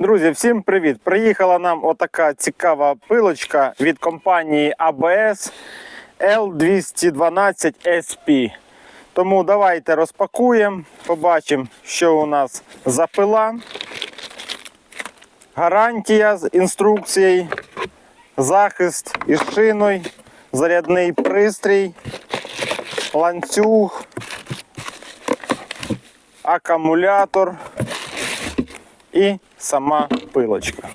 Друзі, всім привіт! Приїхала нам отака цікава пилочка від компанії ABS L212 SP. Тому давайте розпакуємо, побачимо, що у нас за пила. Гарантія з інструкцією, захист із шиною, зарядний пристрій, ланцюг, акумулятор і сама пилочка.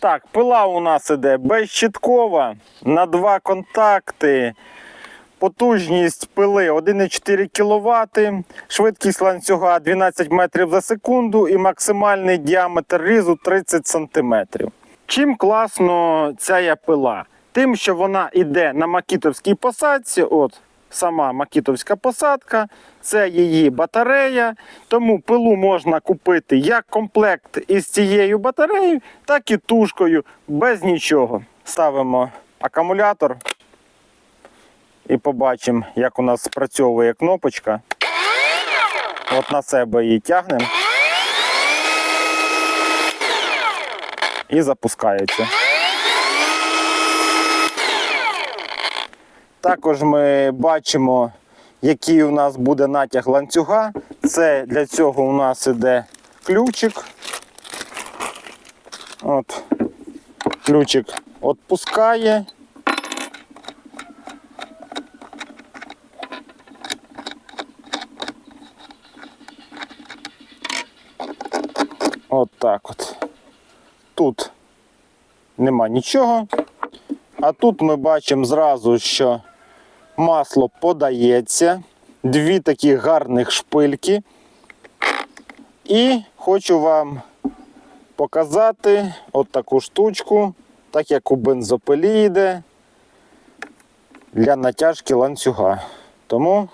Так, пила у нас іде безщиткова на два контакти. Потужність пили 1,4 кВт, швидкість ланцюга 12 метрів за секунду і максимальний діаметр різу 30 см. Чим класно ця пила? Тим, що вона йде на макітовській посадці, от сама макітовська посадка, це її батарея. Тому пилу можна купити як комплект із цією батареєю, так і тушкою, без нічого. Ставимо акумулятор і побачимо, як у нас спрацьовує кнопочка. От на себе її тягнемо. І запускається. Також ми бачимо, який у нас буде натяг ланцюга. Це для цього у нас іде ключик. От. Ключик відпускає. От так от. Тут нема нічого. А тут ми бачимо зразу, що масло подається. Дві такі гарних шпильки. І хочу вам показати от таку штучку, так як у бензопилі йде для натяжки ланцюга. Тому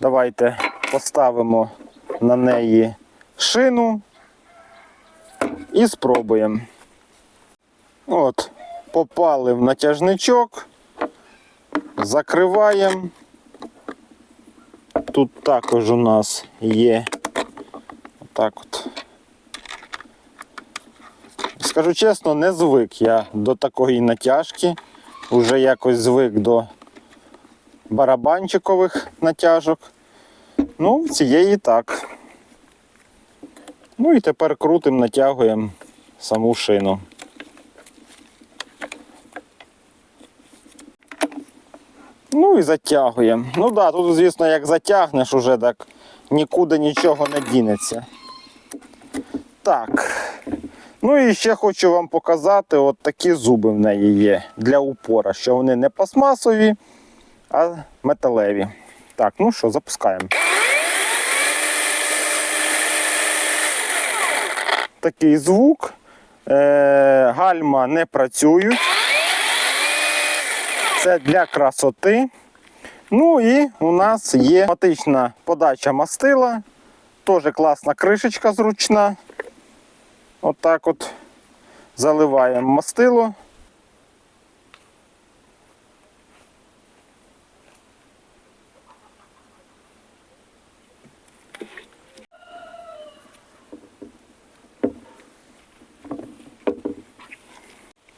давайте поставимо на неї шину і спробуємо. От, попали в натяжничок, закриваємо. Тут також у нас є отак от. Скажу чесно, не звик я до такої натяжки. Уже якось звик до барабанчикових натяжок. Ну, цієї так. Ну і тепер крутим, натягуємо саму шину. І затягуємо. Ну так, да, тут, звісно, як затягнеш, уже так нікуди нічого не дінеться. Так. Ну і ще хочу вам показати, от такі зуби в неї є для упора, що вони не пластмасові, а металеві. Так, ну що, запускаємо. Такий звук. Е, гальма не працюють. Це для красоти. Ну і у нас є автоматична подача мастила. Теж класна кришечка зручна. Отак от, заливаємо мастило.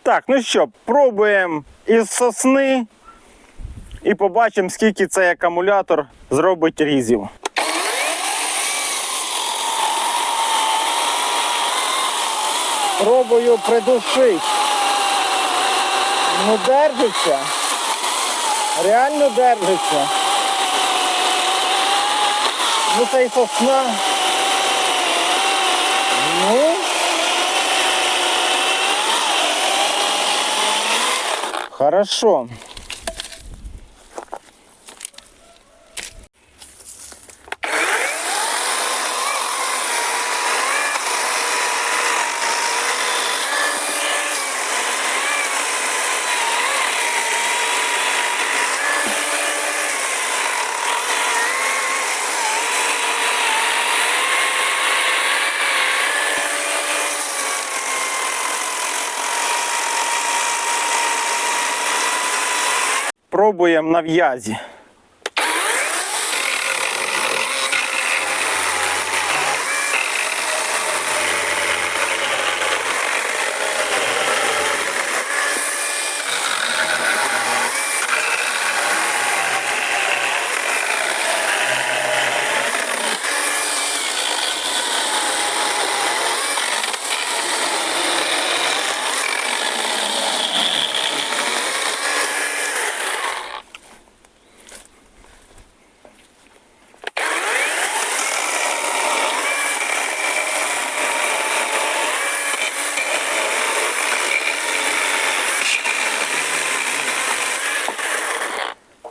Так, ну що, пробуємо із сосни і побачимо, скільки цей акумулятор зробить різів. Пробую придушити. Ну держиться. Реально держиться. Ну це і сосна. Ну. Хорошо. Пробуємо на в'язі.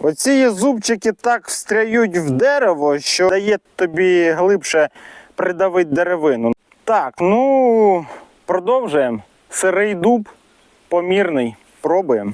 Оці зубчики так встряють в дерево, що дає тобі глибше придавити деревину. Так, ну продовжуємо. Сирий дуб, помірний. Пробуємо.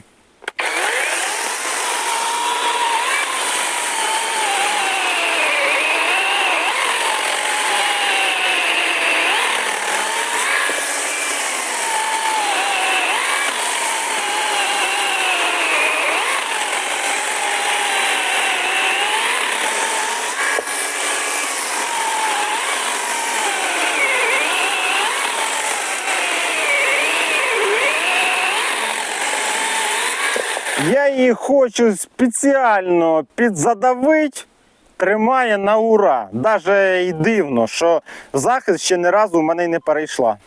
Я її хочу спеціально підзадавити, тримає на ура. Даже і дивно, що захист ще ні разу в мене не перейшла.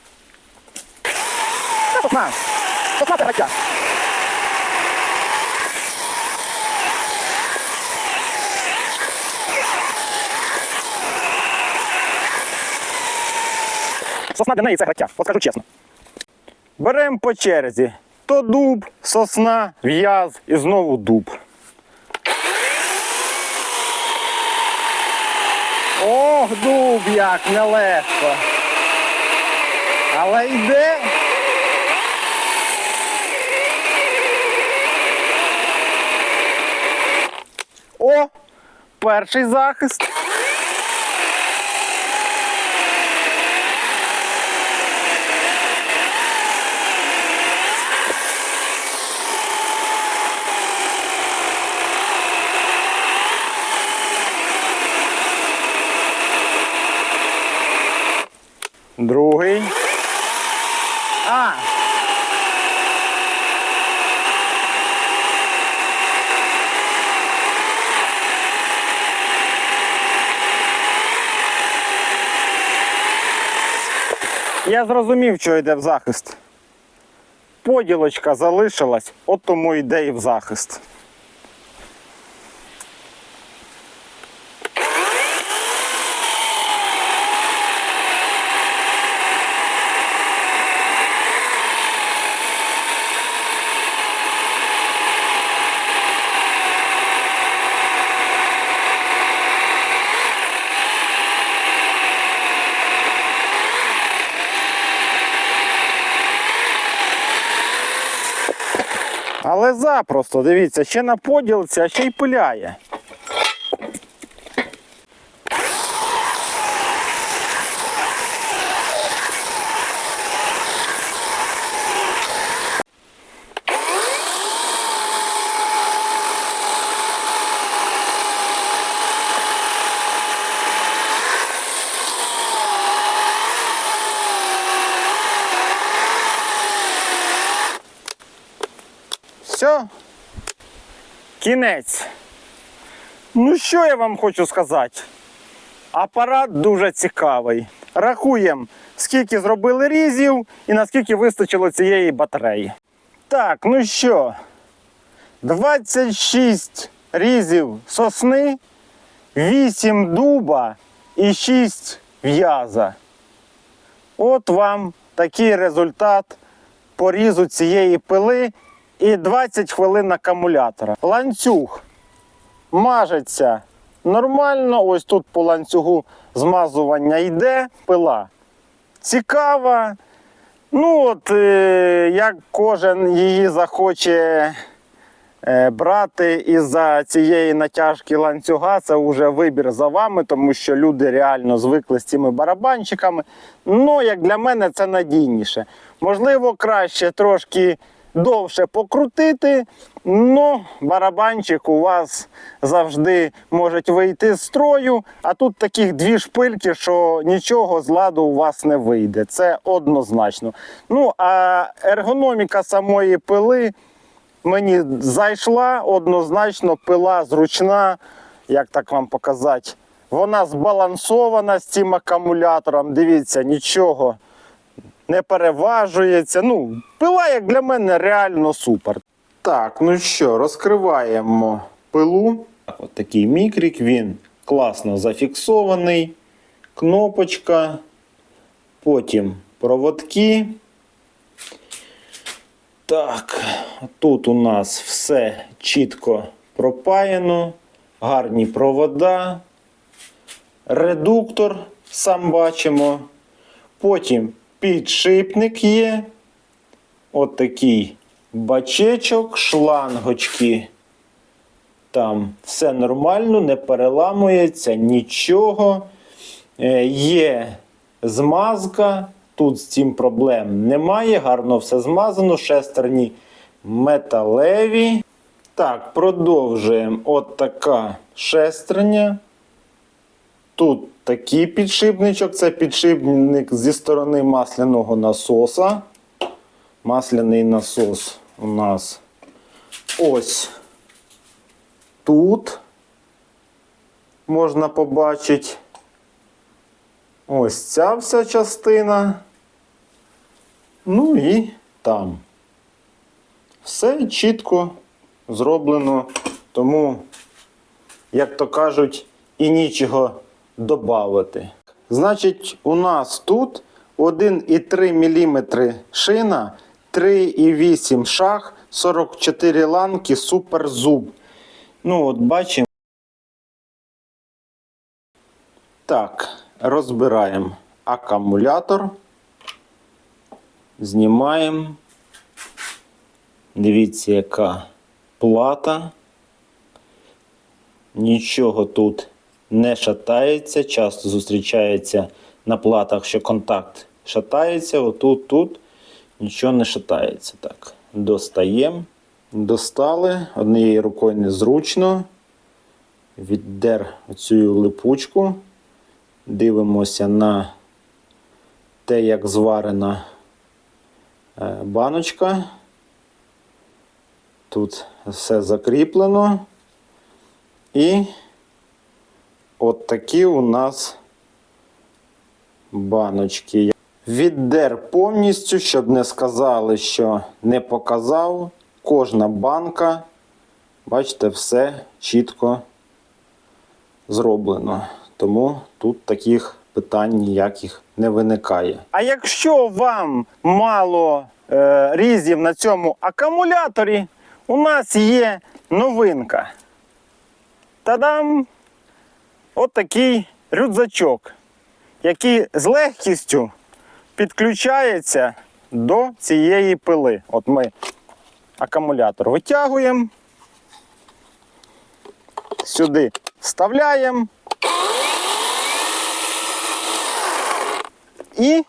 Сосна для неї це граття, от скажу чесно. Беремо по черзі. То дуб, сосна, в'яз і знову дуб. Ох, дуб як нелегко. Але йде. О, перший захист. Другий. А. Я зрозумів, що йде в захист. Поділочка залишилась, от тому йде і в захист. Але запросто, дивіться, ще на поділці, а ще й пиляє. Все. Кінець. Ну, що я вам хочу сказати? Апарат дуже цікавий. Рахуємо, скільки зробили різів і наскільки вистачило цієї батареї. Так, ну що, 26 різів сосни, 8 дуба і 6 в'яза. От вам такий результат порізу цієї пили і 20 хвилин акумулятора. Ланцюг мажеться нормально. Ось тут по ланцюгу змазування йде, пила цікава. Ну, от е, як кожен її захоче е, брати із-за цієї натяжки ланцюга, це вже вибір за вами, тому що люди реально звикли з цими барабанчиками. Ну, як для мене, це надійніше. Можливо, краще трошки довше покрутити, але барабанчик у вас завжди може вийти з строю, а тут таких дві шпильки, що нічого з ладу у вас не вийде. Це однозначно. Ну, а ергономіка самої пили мені зайшла однозначно, пила зручна, як так вам показати. Вона збалансована з цим акумулятором. Дивіться, нічого не переважується. Ну, пила, як для мене, реально супер. Так, ну що, розкриваємо пилу. Ось такий мікрік, він класно зафіксований. Кнопочка. Потім проводки. Так, тут у нас все чітко пропаяно, гарні провода, редуктор, сам бачимо. Потім підшипник є. От бачечок, шлангочки. Там все нормально, не переламується, нічого. Е, Є змазка. Тут з цим проблем немає. Гарно все змазано. Шестерні металеві. Так, продовжуємо. От така шестерня. Тут такий підшипничок. Це підшипник зі сторони масляного насоса. Масляний насос у нас ось тут можна побачити. Ось ця вся частина. Ну і там. Все чітко зроблено, тому, як то кажуть, і нічого додати. Значить, у нас тут 1,3 мм шина, 3,8 шаг, 44 ланки, суперзуб. Ну, от бачимо. Так, розбираємо акумулятор. Знімаємо. Дивіться, яка плата. Нічого тут не шатається. Часто зустрічається на платах, що контакт шатається. Отут, тут нічого не шатається. Так, достаємо. Достали. Однією рукою незручно. Віддер оцю липучку. Дивимося на те, як зварена е, баночка. Тут все закріплено. І от такі у нас баночки. Віддер повністю, щоб не сказали, що не показав. Кожна банка, бачите, все чітко зроблено. Тому тут таких питань ніяких не виникає. А якщо вам мало е, різів на цьому акумуляторі, у нас є новинка. Та-дам! От такий рюкзачок, який з легкістю підключається до цієї пили. От ми акумулятор витягуємо, сюди вставляємо і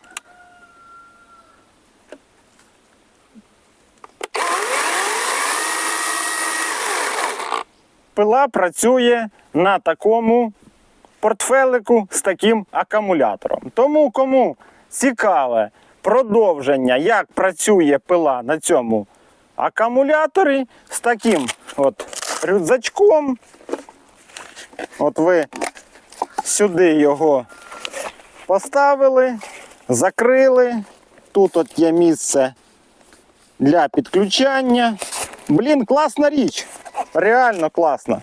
пила працює на такому портфелику з таким акумулятором. Тому кому цікаве продовження, як працює пила на цьому акумуляторі з таким от рюкзачком. От ви сюди його поставили, закрили. Тут от є місце для підключання. Блін, класна річ. Реально класна.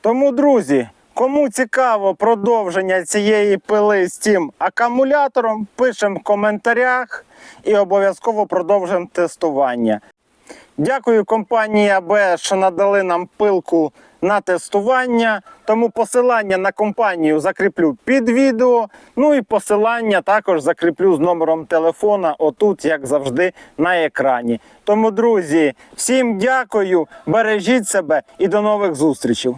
Тому, друзі, кому цікаво продовження цієї пили з цим акумулятором, пишемо в коментарях і обов'язково продовжимо тестування. Дякую компанії АБС, що надали нам пилку на тестування. Тому посилання на компанію закріплю під відео. Ну і посилання також закріплю з номером телефона, отут, як завжди, на екрані. Тому, друзі, всім дякую, бережіть себе і до нових зустрічей.